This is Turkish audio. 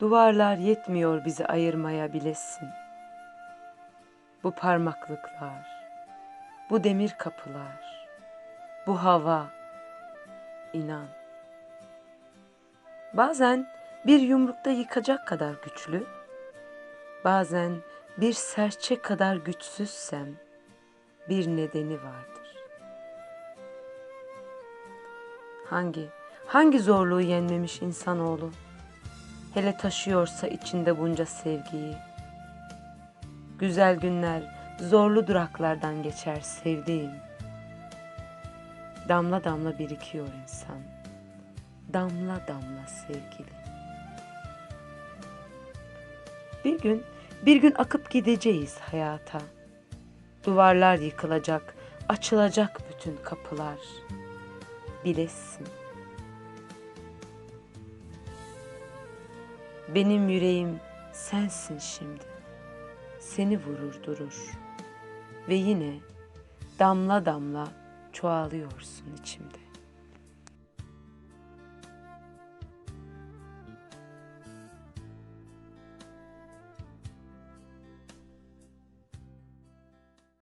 Duvarlar yetmiyor bizi ayırmaya bilesin. Bu parmaklıklar, bu demir kapılar, bu hava, inan. Bazen bir yumrukta yıkacak kadar güçlü, bazen bir serçe kadar güçsüzsem bir nedeni vardır. Hangi, hangi zorluğu yenmemiş insanoğlu? Hele taşıyorsa içinde bunca sevgiyi. Güzel günler zorlu duraklardan geçer sevdiğim. Damla damla birikiyor insan. Damla damla sevgili. Bir gün, bir gün akıp gideceğiz hayata. Duvarlar yıkılacak, açılacak bütün kapılar. Bilesin. Benim yüreğim sensin şimdi. Seni vurur durur. Ve yine damla damla çoğalıyorsun içimde.